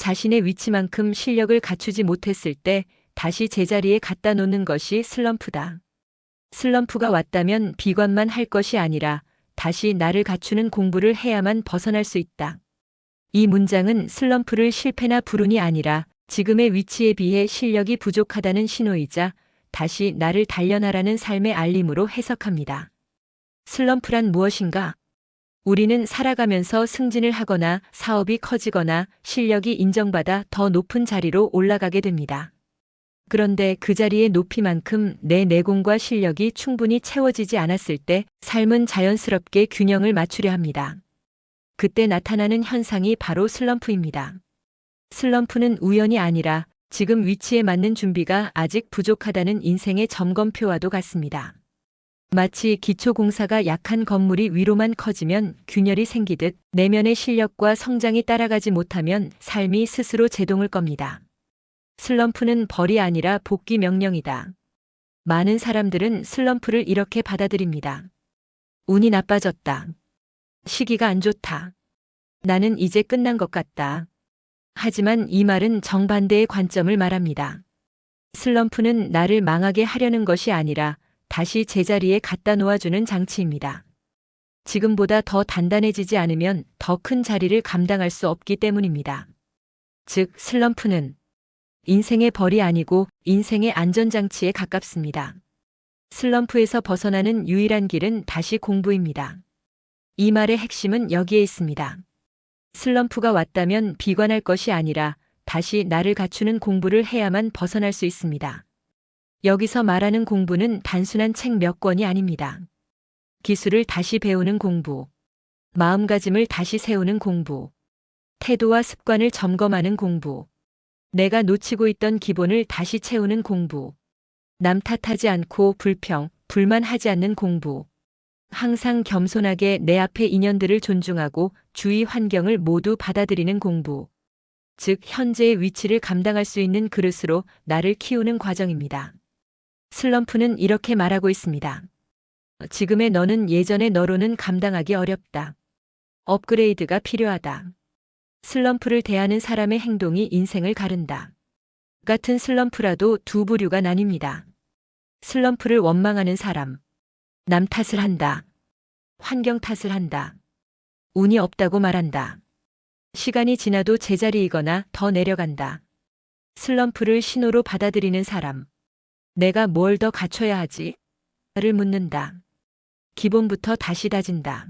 자신의 위치만큼 실력을 갖추지 못했을 때 다시 제자리에 갖다 놓는 것이 슬럼프다. 슬럼프가 왔다면 비관만 할 것이 아니라 다시 나를 갖추는 공부를 해야만 벗어날 수 있다. 이 문장은 슬럼프를 실패나 불운이 아니라 지금의 위치에 비해 실력이 부족하다는 신호이자 다시 나를 단련하라는 삶의 알림으로 해석합니다. 슬럼프란 무엇인가? 우리는 살아가면서 승진을 하거나 사업이 커지거나 실력이 인정받아 더 높은 자리로 올라가게 됩니다. 그런데 그 자리의 높이만큼 내 내공과 실력이 충분히 채워지지 않았을 때 삶은 자연스럽게 균형을 맞추려 합니다. 그때 나타나는 현상이 바로 슬럼프입니다. 슬럼프는 우연이 아니라 지금 위치에 맞는 준비가 아직 부족하다는 인생의 점검표와도 같습니다. 마치 기초공사가 약한 건물이 위로만 커지면 균열이 생기듯 내면의 실력과 성장이 따라가지 못하면 삶이 스스로 제동을 겁니다. 슬럼프는 벌이 아니라 복귀 명령이다. 많은 사람들은 슬럼프를 이렇게 받아들입니다. 운이 나빠졌다. 시기가 안 좋다. 나는 이제 끝난 것 같다. 하지만 이 말은 정반대의 관점을 말합니다. 슬럼프는 나를 망하게 하려는 것이 아니라 다시 제자리에 갖다 놓아주는 장치입니다. 지금보다 더 단단해지지 않으면 더 큰 자리를 감당할 수 없기 때문입니다. 즉, 슬럼프는 인생의 벌이 아니고 인생의 안전장치에 가깝습니다. 슬럼프에서 벗어나는 유일한 길은 다시 공부입니다. 이 말의 핵심은 여기에 있습니다. 슬럼프가 왔다면 비관할 것이 아니라 다시 나를 갖추는 공부를 해야만 벗어날 수 있습니다. 여기서 말하는 공부는 단순한 책 몇 권이 아닙니다. 기술을 다시 배우는 공부, 마음가짐을 다시 세우는 공부, 태도와 습관을 점검하는 공부, 내가 놓치고 있던 기본을 다시 채우는 공부, 남 탓하지 않고 불평, 불만하지 않는 공부, 항상 겸손하게 내 앞의 인연들을 존중하고 주위 환경을 모두 받아들이는 공부, 즉 현재의 위치를 감당할 수 있는 그릇으로 나를 키우는 과정입니다. 슬럼프는 이렇게 말하고 있습니다. 지금의 너는 예전의 너로는 감당하기 어렵다. 업그레이드가 필요하다. 슬럼프를 대하는 사람의 행동이 인생을 가른다. 같은 슬럼프라도 두 부류가 나뉩니다. 슬럼프를 원망하는 사람. 남 탓을 한다. 환경 탓을 한다. 운이 없다고 말한다. 시간이 지나도 제자리이거나 더 내려간다. 슬럼프를 신호로 받아들이는 사람. 내가 뭘 더 갖춰야 하지? 를 묻는다. 기본부터 다시 다진다.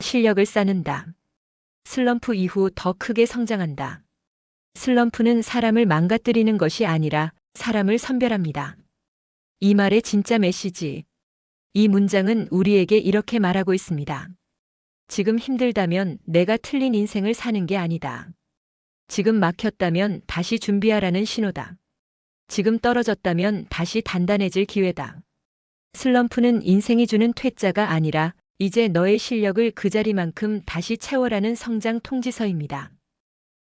실력을 쌓는다. 슬럼프 이후 더 크게 성장한다. 슬럼프는 사람을 망가뜨리는 것이 아니라 사람을 선별합니다. 이 말의 진짜 메시지. 이 문장은 우리에게 이렇게 말하고 있습니다. 지금 힘들다면 내가 틀린 인생을 사는 게 아니다. 지금 막혔다면 다시 준비하라는 신호다. 지금 떨어졌다면 다시 단단해질 기회다. 슬럼프는 인생이 주는 퇴짜가 아니라 이제 너의 실력을 그 자리만큼 다시 채워라는 성장 통지서입니다.